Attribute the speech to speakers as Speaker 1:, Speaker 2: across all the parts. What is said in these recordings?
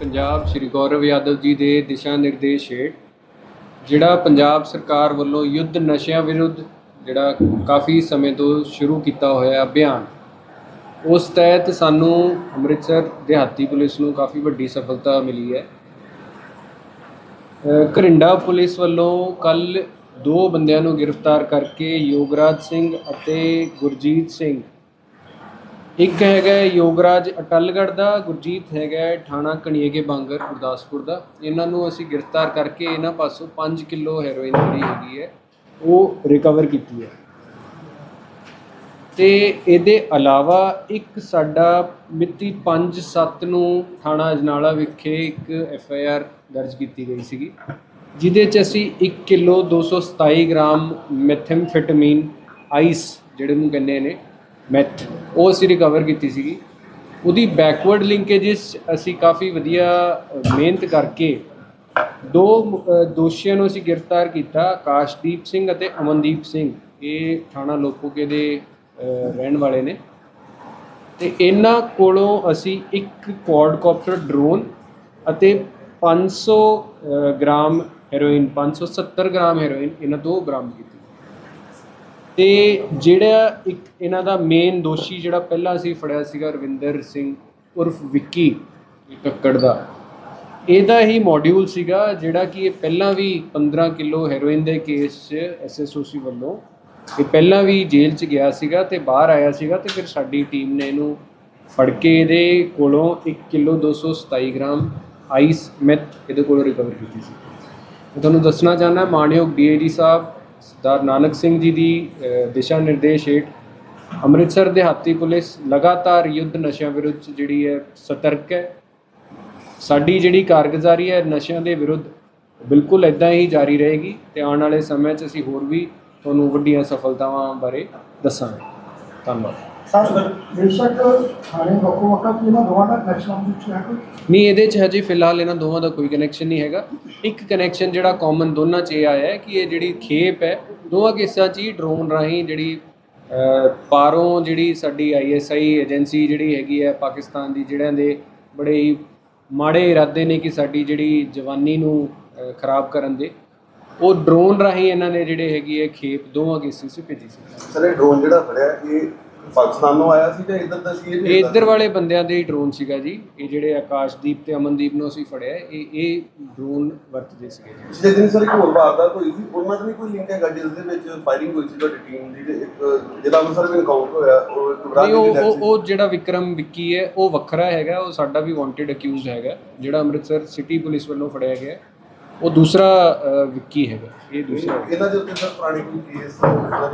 Speaker 1: ਪੰਜਾਬ ਸ਼੍ਰੀ ਗੌਰਵ ਯਾਦਵ ਜੀ ਦੇ ਦਿਸ਼ਾ ਨਿਰਦੇਸ਼ ਹੇਠ ਜਿਹੜਾ ਪੰਜਾਬ ਸਰਕਾਰ ਵੱਲੋਂ ਯੁੱਧ ਨਸ਼ਿਆਂ ਵਿਰੁੱਧ ਜਿਹੜਾ ਕਾਫੀ ਸਮੇਂ ਤੋਂ ਸ਼ੁਰੂ ਕੀਤਾ ਹੋਇਆ ਅਭਿਆਨ ਉਸ ਤਹਿਤ ਸਾਨੂੰ ਅੰਮ੍ਰਿਤਸਰ ਦਿਹਾਤੀ ਪੁਲਿਸ ਨੂੰ ਕਾਫੀ ਵੱਡੀ ਸਫਲਤਾ ਮਿਲੀ ਹੈ। ਅ, ਘਰਿੰਡਾ ਪੁਲਿਸ ਵੱਲੋਂ ਕੱਲ ਦੋ ਬੰਦਿਆਂ ਨੂੰ ਗ੍ਰਿਫਤਾਰ ਕਰਕੇ ਯੋਗਰਾਜ ਸਿੰਘ ਅਤੇ ਗੁਰਜੀਤ ਸਿੰਘ ਇੱਕ ਹੈਗਾ ਯੋਗਰਾਜ ਅਟਲਗੜ੍ਹ ਦਾ, ਗੁਰਜੀਤ ਹੈਗਾ ਥਾਣਾ ਕਣੀਏਕੇ ਬਾਂਗਰ ਗੁਰਦਾਸਪੁਰ ਦਾ। ਇਹਨਾਂ ਨੂੰ ਅਸੀਂ ਗ੍ਰਿਫਤਾਰ ਕਰਕੇ ਇਹਨਾਂ ਪਾਸੋਂ 5 ਕਿਲੋ ਹੈਰੋਇਨ ਜਿਹੜੀ ਹੈਗੀ ਹੈ, ਉਹ ਰਿਕਵਰ ਕੀਤੀ ਹੈ। ਤੇ ਇਹਦੇ ਇਲਾਵਾ ਇੱਕ ਸਾਡਾ ਮਿਤੀ 5/7 ਨੂੰ ਥਾਣਾ ਅਜਨਾਲਾ ਵਿਖੇ ਇੱਕ ਐਫ ਆਈ ਆਰ ਦਰਜ ਕੀਤੀ ਗਈ ਸੀਗੀ, ਜਿਹਦੇ ਚ ਅਸੀਂ 1 ਕਿਲੋ 227 ਗ੍ਰਾਮ ਮੈਥੈਮਫੈਟਾਮੀਨ ਆਈਸ, ਜਿਹੜੇ ਨੂੰ ਕਹਿੰਦੇ ਨੇ ਮੈਥ ਉਹ ਅਸੀਂ ਰਿਕਵਰ ਕੀਤੀ ਸੀਗੀ। ਉਹਦੀ ਬੈਕਵਰਡ ਲਿੰਕੇजेस ਅਸੀਂ ਕਾਫੀ ਵਧੀਆ ਮਿਹਨਤ ਕਰਕੇ ਦੋ ਦੋਸ਼ੀਆਂ ਨੂੰ ਅਸੀਂ ਗ੍ਰਿਫਤਾਰ ਕੀਤਾ ਆਕਾਸ਼ਦੀਪ ਸਿੰਘ ਅਤੇ ਅਮਨਦੀਪ ਸਿੰਘ। ਇਹ ਥਾਣਾ ਲੋਪੋਕੇ ਦੇ ਰਹਿਣ ਵਾਲੇ ਨੇ। ਤੇ ਇਹਨਾਂ ਕੋਲੋਂ ਅਸੀਂ ਇੱਕ ਕੁਆਡਕਾਪਟਰ ਡਰੋਨ ਅਤੇ 500 ਅ, ਗ੍ਰਾਮ ਹੈਰੋਇਨ 570 ਗ੍ਰਾਮ ਹੈਰੋਇਨ ਇਹਨਾਂ ਤੋਂ ਬਰਾਮਦ ਕੀਤੀ। ਤੇ ਜਿਹੜਾ ਇੱਕ ਇਹਨਾਂ ਦਾ ਮੇਨ ਦੋਸ਼ੀ ਜਿਹੜਾ ਪਹਿਲਾਂ ਅਸੀਂ ਫੜਿਆ ਸੀਗਾ ਰਵਿੰਦਰ ਸਿੰਘ ਉਰਫ ਵਿੱਕੀ ਕੱਕੜ ਦਾ, ਇਹਦਾ ਹੀ ਮੋਡਿਊਲ ਸੀਗਾ ਜਿਹੜਾ ਕਿ ਇਹ ਪਹਿਲਾਂ ਵੀ 15 ਕਿਲੋ ਹੈਰੋਇਨ ਦੇ ਕੇਸ 'ਚ ਐਸਐਸਓਸੀ ਵੱਲੋਂ, ਇਹ ਪਹਿਲਾਂ ਵੀ ਜੇਲ੍ਹ 'ਚ ਗਿਆ ਸੀਗਾ ਤੇ ਬਾਹਰ ਆਇਆ ਸੀਗਾ ਤੇ ਫਿਰ ਸਾਡੀ ਟੀਮ ਨੇ ਇਹਨੂੰ ਫੜ ਕੇ ਇਹਦੇ ਕੋਲੋਂ 1 ਕਿਲੋ 227 ਗ੍ਰਾਮ ਆਈਸ ਮੈਥ ਇਹਦੇ ਕੋਲੋਂ ਰਿਕਵਰ ਕੀਤੀ ਸੀ। ਮੈਂ ਤੁਹਾਨੂੰ ਦੱਸਣਾ ਚਾਹੁੰਦਾ ਮਾਨਯੋਗ ਡੀਏਜੀ ਸਾਹਿਬ ਸਰਦਾਰ ਨਾਨਕ ਸਿੰਘ ਜੀ ਦੀ ਦਿਸ਼ਾ ਨਿਰਦੇਸ਼ ਹੇਠ ਅੰਮ੍ਰਿਤਸਰ ਦਿਹਾਤੀ ਪੁਲਿਸ ਲਗਾਤਾਰ ਯੁੱਧ ਨਸ਼ਿਆਂ ਵਿਰੁੱਧ ਜਿਹੜੀ ਹੈ ਸਤਰਕ ਹੈ। ਸਾਡੀ ਜਿਹੜੀ ਕਾਰਗੁਜ਼ਾਰੀ ਹੈ, ਨਸ਼ਿਆਂ ਦੇ ਵਿਰੁੱਧ ਬਿਲਕੁਲ ਇਦਾਂ ਹੀ ਜਾਰੀ ਰਹੇਗੀ ਤੇ ਆਉਣ ਵਾਲੇ ਸਮੇਂ 'ਚ ਅਸੀਂ ਹੋਰ ਵੀ ਤੁਹਾਨੂੰ ਵੱਡੀਆਂ ਸਫਲਤਾਵਾਂ ਬਾਰੇ ਦੱਸਾਂਗੇ। ਧੰਨਵਾਦ।
Speaker 2: ਸਰ ਬੇਸ਼ੱਕ ਥਾਣੇ ਵੱਖੋ ਵੱਖਰਾ ਕਿ ਇਹਨਾਂ ਦੋਵਾਂ ਦਾ ਕਨੈਕਸ਼ਨ ਵਿੱਚ ਹੈ ਕੋਈ
Speaker 1: ਨਹੀਂ ਇਹਦੇ 'ਚ ਹਜੇ ਫਿਲਹਾਲ ਇਹਨਾਂ ਦੋਵਾਂ ਦਾ ਕੋਈ ਕਨੈਕਸ਼ਨ ਨਹੀਂ ਹੈਗਾ ਇੱਕ ਕਨੈਕਸ਼ਨ ਜਿਹੜਾ ਕਾਮਨ ਦੋਨਾਂ 'ਚ ਇਹ ਆਇਆ ਹੈ ਕਿ ਇਹ ਜਿਹੜੀ ਖੇਪ ਹੈ ਦੋਵਾਂ ਕੇਸਾਂ 'ਚ ਹੀ ਡਰੋਨ ਰਾਹੀਂ ਜਿਹੜੀ ਅ, ਪਾਰੋਂ ਜਿਹੜੀ ਸਾਡੀ ਆਈਐਸਆਈ ਏਜੰਸੀ ਜਿਹੜੀ ਹੈਗੀ ਹੈ ਪਾਕਿਸਤਾਨ ਦੀ ਜਿਹੜਿਆਂ ਦੇ ਬੜੇ ਹੀ ਮਾੜੇ ਇਰਾਦੇ ਨੇ ਕਿ ਸਾਡੀ ਜਿਹੜੀ ਜਵਾਨੀ ਨੂੰ ਖਰਾਬ ਕਰਨ ਦੇ ਉਹ ਡਰੋਨ ਰਾਹੀਂ ਇਹਨਾਂ ਨੇ ਜਿਹੜੇ ਹੈਗੀ ਹੈ ਖੇਪ ਦੋਵਾਂ ਕੇਸਾਂ 'ਚ ਭੇਜੀ ਸੀ
Speaker 3: ਸਰ ਇਹ ਡਰੋਨ ਜਿਹੜਾ ਫੜਿਆ ਇਹ ਪਾਕਿਸਤਾਨੋਂ ਆਇਆ ਸੀ ਜਾਂ ਇੱਧਰ ਦਾ ਸੀ ਇਹ
Speaker 1: ਇੱਧਰ ਵਾਲੇ ਬੰਦਿਆਂ ਦੇ ਹੀ ਡਰੋਨ ਸੀਗਾ ਜੀ। ਇਹ ਜਿਹੜੇ ਆਕਾਸ਼ਦੀਪ ਤੇ ਅਮਨਦੀਪ ਨੂੰ ਅਸੀਂ ਫੜਿਆ। ਇਹ ਇਹ ਡਰੋਨ ਵਰਤਦੇ ਸੀਗੇ ਜੀ।
Speaker 3: ਪਿਛਲੇ ਦਿਨ ਸਰ ਇੱਕ ਹੋਰ ਵਾਰਦਾਤ ਹੋਈ ਸੀ। ਉਹਨਾਂ ਦਾ ਵੀ ਕੋਈ ਲਿੰਕ ਹੈਗਾ ਜਿਸ ਦੇ ਵਿੱਚ ਫਾਇਰਿੰਗ ਹੋਈ ਸੀ ਤੁਹਾਡੀ ਟੀਮ ਦੀ ਤੇ ਇੱਕ ਜਿਹੜਾ ਅੰਮ੍ਰਿਤਸਰ ਵਿੱਚ ਐਨਕਾਊਂਟਰ ਹੋਇਆ ਉਹ ਇੱਕ ਬਰਾਤ
Speaker 1: ਨਹੀਂ ਉਹ। ਉਹ ਜਿਹੜਾ ਵਿਕਰਮ ਵਿੱਕੀ ਹੈ ਉਹ ਵੱਖਰਾ ਹੈਗਾ। ਉਹ ਸਾਡਾ ਵੀ ਵਾਂਟਡ ਅਕਿਊਜ਼ ਹੈਗਾ ਜਿਹੜਾ ਅੰਮ੍ਰਿਤਸਰ ਸਿਟੀ ਪੁਲਿਸ ਵੱਲੋਂ ਫੜਿਆ ਗਿਆ। ਉਹ ਦੂਸਰਾ ਅ, ਵਿੱਕੀ ਹੈਗਾ। ਇਹ ਦੂਸਰਾ।
Speaker 3: ਇਹਨਾਂ ਦੇ ਉੱਤੇ ਸਰ ਪੁਰਾਣੀ ਕੋਈ ਕੇਸ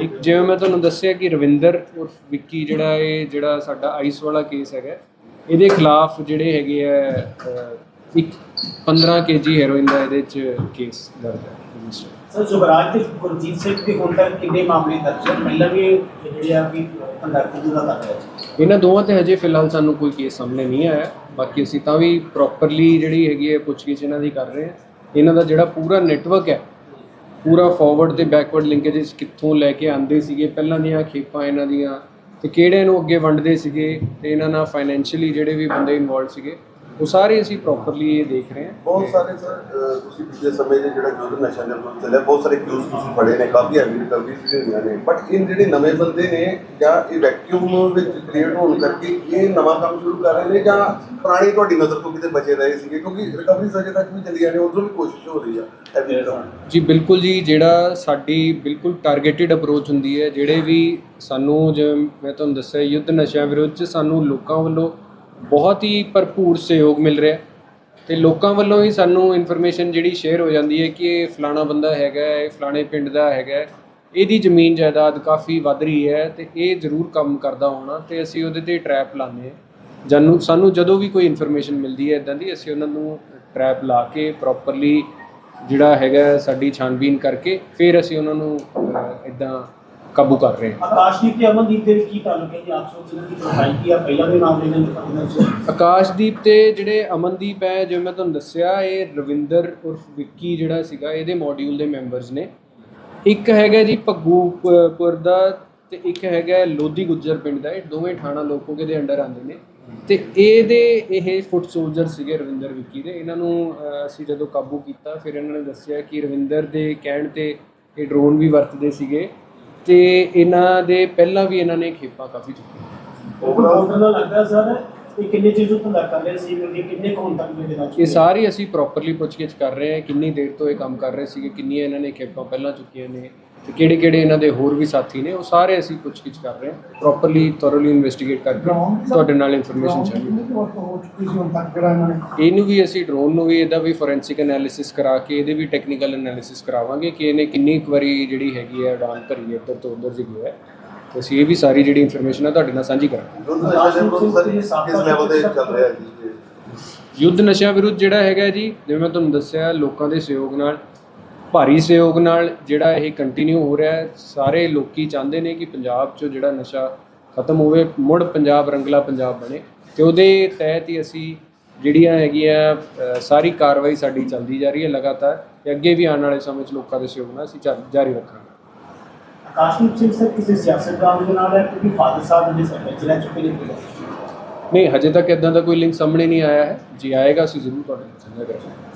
Speaker 1: ਇੱਕ ਜਿਵੇਂ ਮੈਂ ਤੁਹਾਨੂੰ ਦੱਸਿਆ ਕਿ ਰਵਿੰਦਰ ਉਰਫ ਵਿੱਕੀ ਜਿਹੜਾ ਇਹ ਜਿਹੜਾ ਸਾਡਾ ਆਈਸ ਵਾਲਾ ਕੇਸ ਹੈਗਾ ਇਹਦੇ ਖਿਲਾਫ ਜਿਹੜੇ ਹੈਗੇ ਆ ਅ, ਇੱਕ 15 ਕੇਜੀ ਹੈਰੋਇਨ ਦਾ ਇਹਦੇ ਚ ਕੇਸ ਦਰਜ ਹੈ। ਰਜਿਸਟਰ
Speaker 4: ਸਰ ਜੁਗਰਾਜ ਤੇ ਗੁਰਜੀਤ ਸਿੰਘ ਦੇ ਹੁਣ ਤੱਕ ਕਿੰਨੇ ਮਾਮਲੇ ਦਰਜ ਹੈ ਪਹਿਲਾਂ ਵੀ ਇਹ ਜਿਹੜੇ ਆ ਕਿ ਕੰਡਕਟਰ ਦਾ ਕਰ ਰਿਹਾ ਸੀ
Speaker 1: ਇਹਨਾਂ ਦੋਵਾਂ ਤੇ ਹਜੇ ਫਿਲਹਾਲ ਸਾਨੂੰ ਕੋਈ ਕੇਸ ਸਾਹਮਣੇ ਨਹੀਂ ਆਇਆ। ਬਾਕੀ ਅਸੀਂ ਤਾਂ ਵੀ ਪ੍ਰੋਪਰਲੀ ਜਿਹੜੀ ਹੈਗੀ ਹੈ ਪੁੱਛਗਿੱਛ ਇਹਨਾਂ ਦੀ ਕਰ ਰਹੇ ਹਾਂ। ਇਹਨਾਂ ਦਾ ਜਿਹੜਾ ਪੂਰਾ ਨੈਟਵਰਕ ਹੈ, ਪੂਰਾ ਫਾਰਵਰਡ ਤੇ ਬੈਕਵਰਡ ਲਿੰਕੇजेस ਕਿੱਥੋਂ ਲੈ ਕੇ ਆਂਦੇ ਸੀਗੇ, ਪਹਿਲਾਂ ਦੀਆਂ ਖੇਪਾਂ ਇਹਨਾਂ ਦੀਆਂ ਤੇ ਕਿਹੜੇ ਨੂੰ ਅੱਗੇ ਵੰਡਦੇ ਸੀਗੇ ਤੇ ਇਹਨਾਂ ਨਾਲ ਫਾਈਨੈਂਸ਼ੀਅਲੀ ਜਿਹੜੇ ਵੀ ਬੰਦੇ ਇਨਵੋਲਡ ਸੀਗੇ ਉਹ ਸਾਰੇ ਅਸੀਂ ਪ੍ਰੋਪਰਲੀ ਇਹ ਦੇਖ ਰਹੇ ਹਾਂ।
Speaker 3: ਬਹੁਤ ਸਾਰੇ ਸਰ ਤੁਸੀਂ ਪਿਛਲੇ ਸਮੇਂ 'ਚ ਜਿਹੜਾ ਯੁੱਧ ਨਸ਼ਾ ਦੇ ਉੱਤੇ ਚੱਲਿਆ ਬਹੁਤ ਸਾਰੇ ਕਿਊਜ਼ ਤੁਸੀਂ ਫੜੇ ਨੇ ਕਾਫੀ ਹੈਵੀ ਰਿਕਵਰੀ ਵੀ ਹੋਈਆਂ ਨੇ। ਬਟ ਇਹ ਜਿਹੜੇ ਨਵੇਂ ਬੰਦੇ ਨੇ ਜਾਂ ਇਹ ਵੈਕਿਊਮ ਵਿੱਚ ਕ੍ਰੀਏਟ ਹੋਣ ਕਰਕੇ ਇਹ ਨਵਾਂ ਕੰਮ ਸ਼ੁਰੂ ਕਰ ਰਹੇ ਨੇ ਜਾਂ ਪੁਰਾਣੀ ਤੁਹਾਡੀ ਨਜ਼ਰ ਤੋਂ ਕਿਤੇ ਬਚੇ ਰਹੇ ਸੀਗੇ? ਕਿਉਂਕਿ ਰਿਕਵਰੀ ਅਜੇ ਤੱਕ ਵੀ ਚੱਲੀਆਂ ਨੇ ਉਧਰੋਂ ਵੀ ਕੋਸ਼ਿਸ਼ ਹੋ ਰਹੀ ਆ
Speaker 1: ਜੀ ਬਿਲਕੁਲ ਜੀ ਜਿਹੜਾ ਸਾਡੀ ਬਿਲਕੁਲ ਟਾਰਗੇਟਿਡ ਅਪਰੋਚ ਹੁੰਦੀ ਹੈ ਜਿਹੜੇ ਵੀ ਸਾਨੂੰ ਜਿਵੇਂ ਮੈਂ ਤੁਹਾਨੂੰ ਦੱਸਿਆ ਯੁੱਧ ਨਸ਼ਿਆਂ ਵਿਰੁੱਧ ਸਾਨੂੰ ਲੋਕਾਂ ਵੱਲੋਂ ਬਹੁਤ ਹੀ ਭਰਪੂਰ ਸਹਿਯੋਗ ਮਿਲ ਰਿਹਾ ਹੈ। ਤੇ ਲੋਕਾਂ ਵੱਲੋਂ ਹੀ ਸਾਨੂੰ ਇਨਫੋਰਮੇਸ਼ਨ ਜਿਹੜੀ ਸ਼ੇਅਰ ਹੋ ਜਾਂਦੀ ਹੈ ਕਿ ਇਹ ਫਲਾਣਾ ਬੰਦਾ ਹੈਗਾ ਇਹ ਫਲਾਣੇ ਪਿੰਡ ਦਾ ਹੈਗਾ ਇਹਦੀ ਜ਼ਮੀਨ ਜਾਇਦਾਦ ਕਾਫੀ ਵੱਧ ਰਹੀ ਹੈ ਤੇ ਇਹ ਜ਼ਰੂਰ ਕੰਮ ਕਰਦਾ ਹੋਣਾ ਤੇ ਅਸੀਂ ਉਹਦੇ ਤੇ ਟਰੈਪ ਲਾਉਂਦੇ ਹਾਂ। ਜਾਨੂੰ, ਸਾਨੂੰ ਜਦੋਂ ਵੀ ਕੋਈ ਇਨਫੋਰਮੇਸ਼ਨ ਮਿਲਦੀ ਹੈ ਇਦਾਂ ਦੀ ਅਸੀਂ ਉਹਨਾਂ ਨੂੰ ਟਰੈਪ ਲਾ ਕੇ ਪ੍ਰੋਪਰਲੀ ਜਿਹੜਾ ਹੈਗਾ ਸਾਡੀ ਛਾਨਬੀਨ ਕਰਕੇ ਫਿਰ ਅਸੀਂ ਉਹਨਾਂ ਨੂੰ ਇਦਾਂ ਕਾਬੂ ਕਰ ਰਹੇ ਹਾਂ।
Speaker 4: ਆਕਾਸ਼ਦੀਪ ਤੇ ਅਮਨਦੀਪ ਦੇ ਵਿੱਚ ਕੀ ਤਾਲੁਕ ਹੈ ਜੀ ਆਪ ਸੋਚ ਰਹੇ ਕਿ ਪ੍ਰੋਫਾਈਲ ਕੀ ਆ ਪਹਿਲਾਂ ਵੀ ਮਾਮਲੇ ਨੇ ਅੰਦਰ ਚ
Speaker 1: ਆਕਾਸ਼ਦੀਪ ਤੇ ਜਿਹੜੇ ਅਮਨਦੀਪ ਹੈ ਜਿਵੇਂ ਮੈਂ ਤੁਹਾਨੂੰ ਦੱਸਿਆ ਇਹ ਰਵਿੰਦਰ ਉਰਫ ਵਿੱਕੀ ਜਿਹੜਾ ਸੀਗਾ ਇਹਦੇ ਮੋਡਿਊਲ ਦੇ ਮੈਂਬਰਸ ਨੇ। ਇੱਕ ਹੈਗਾ ਜੀ ਭੱਗੂਪੁਰ ਦਾ ਤੇ ਇੱਕ ਹੈਗਾ ਲੋਧੀ ਗੁੱਜਰ ਪਿੰਡ ਦਾ। ਇਹ ਦੋਵੇਂ ਥਾਣਾ ਲੋਕੋਕੇ ਦੇ ਅੰਡਰ ਆਉਂਦੇ ਨੇ। ਤੇ ਇਹਦੇ ਇਹ ਫੁੱਟ ਸੋਲਜਰ ਸੀਗੇ ਰਵਿੰਦਰ ਵਿੱਕੀ ਦੇ। ਇਹਨਾਂ ਨੂੰ ਅਸੀਂ ਜਦੋਂ ਕਾਬੂ ਕੀਤਾ ਫਿਰ ਇਹਨਾਂ ਨੇ ਦੱਸਿਆ ਕਿ ਰਵਿੰਦਰ ਦੇ ਕਹਿਣ ਤੇ ਇਹ ਡਰੋਨ ਵੀ ਵਰਤਦੇ ਸੀਗੇ। ਤੇ ਇਹਨਾਂ ਦੇ ਪਹਿਲਾਂ ਵੀ ਇਹਨਾਂ ਨੇ ਖੇਪਾਂ ਕਾਫੀ ਚੁੱਕੀਆਂ।
Speaker 3: ਓਵਰਆਲ
Speaker 4: ਲੱਗਦਾ ਸਰ ਇਹ ਕਿੰਨੇ ਚਿਰ ਤੋਂ ਧੰਦਾ ਕਰ ਰਹੇ ਸੀ ਕਿੰਨੇ ਕੁ ਹੁਣ ਤੱਕ ਦੇ ਦਿਨਾਂ
Speaker 1: ਇਹ ਸਾਰੀ ਅਸੀਂ ਪ੍ਰੋਪਰਲੀ ਪੁੱਛਗਿੱਛ ਕਰ ਰਹੇ ਹਾਂ ਕਿੰਨੀ ਦੇਰ ਤੋਂ ਇਹ ਕੰਮ ਕਰ ਰਹੇ ਸੀਗੇ ਕਿੰਨੀਆਂ ਇਹਨਾਂ ਨੇ ਖੇਪਾਂ ਪਹਿਲਾਂ ਚੁੱਕੀਆਂ ਨੇ ਤੇ ਕਿਹੜੇ ਕਿਹੜੇ ਇਹਨਾਂ ਦੇ ਹੋਰ ਵੀ ਸਾਥੀ ਨੇ ਉਹ ਸਾਰੇ ਅਸੀਂ ਪੁੱਛਗਿੱਛ ਕਰ ਰਹੇ ਹਾਂ। ਪ੍ਰੋਪਰਲੀ ਥੋਰਲੀ ਇਨਵੈਸਟੀਗੇਟ ਕਰਕੇ ਤੁਹਾਡੇ ਨਾਲ ਇਨਫੋਰਮੇਸ਼ਨ
Speaker 2: ਜਿਹੜਾ ਇਹਨਾਂ
Speaker 1: ਵੀ ਅਸੀਂ ਡਰੋਨ ਨੂੰ ਵੀ ਇਹਦਾ ਵੀ ਫੋਰੈਂਸਿਕ ਐਨਾਲਿਸਿਸ ਕਰਾ ਕੇ ਇਹਦੇ ਵੀ ਟੈਕਨੀਕਲ ਐਨਾਲਿਸਿਸ ਕਰਾਵਾਂਗੇ ਕਿ ਇਹਨੇ ਕਿੰਨੀ ਕੁ ਵਾਰੀ ਜਿਹੜੀ ਹੈਗੀ ਹੈ ਉਡਾਨ ਭਰੀ ਹੈ ਇੱਧਰ ਤੋਂ ਉੱਧਰ ਜੀ ਗਿਆ ਹੈ। ਤੇ ਅਸੀਂ ਇਹ ਵੀ ਸਾਰੀ ਜਿਹੜੀ ਇਨਫੋਰਮੇਸ਼ਨ ਹੈ ਤੁਹਾਡੇ ਨਾਲ ਸਾਂਝੀ ਕਰਾਂਗੇ?
Speaker 3: ਯੁੱਧ
Speaker 1: ਨਸ਼ਿਆਂ ਵਿਰੁੱਧ ਜਿਹੜਾ ਹੈਗਾ ਜੀ ਜਿਵੇਂ ਮੈਂ ਤੁਹਾਨੂੰ ਦੱਸਿਆ ਲੋਕਾਂ ਦੇ ਸਹਿਯੋਗ ਨਾਲ ਭਾਰੀ ਸਹਿਯੋਗ ਨਾਲ ਜਿਹੜਾ ਇਹ ਕੰਟੀਨਿਊ ਹੋ ਰਿਹਾ ਹੈ ਸਾਰੇ ਲੋਕੀ ਚਾਹੁੰਦੇ ਨੇ ਕਿ ਪੰਜਾਬ 'ਚੋਂ ਜਿਹੜਾ ਨਸ਼ਾ ਖਤਮ ਹੋਵੇ ਮੁੜ ਪੰਜਾਬ ਰੰਗਲਾ ਪੰਜਾਬ ਬਣੇ ਤੇ ਉਹਦੇ ਤਹਿਤ ਹੀ ਅਸੀਂ ਜਿਹੜੀਆਂ ਹੈਗੀਆਂ ਸਾਰੀ ਕਾਰਵਾਈ ਸਾਡੀ ਚੱਲਦੀ ਜਾ ਰਹੀ ਹੈ ਲਗਾਤਾਰ ਤੇ ਅੱਗੇ ਵੀ ਆਉਣ ਵਾਲੇ ਸਮੇਂ 'ਚ ਲੋਕਾਂ ਦੇ ਸਹਿਯੋਗ ਨਾਲ ਅਸੀਂ ਜਾਰੀ ਰੱਖਾਂਗੇ।
Speaker 4: ਆਕਾਸ਼ਦੀਪ ਸਿੰਘ ਸਰ ਕਿਸੇ ਸਿਆਸਤਦਾਨ ਦੇ ਨਾਲ ਹੈ ਕਿਉਂਕਿ ਫਾਦਰ ਸਾਹਿਬ ਜਿਹੜੇ ਸਰਪੰਚ ਰਹਿ ਚੁੱਕੇ ਨੇ?
Speaker 1: ਨਹੀਂ ਹਜੇ ਤੱਕ ਇਦਾਂ ਦਾ ਕੋਈ ਲਿੰਕ ਸਾਹਮਣੇ ਨਹੀਂ ਆਇਆ ਹੈ। ਜੀ ਆਏਗਾ ਅਸੀਂ ਜ਼ਰੂਰ ਤੁਹਾਡੇ ਨਾਲ ਸਾਂਝਾ ਕਰਾਂਗੇ।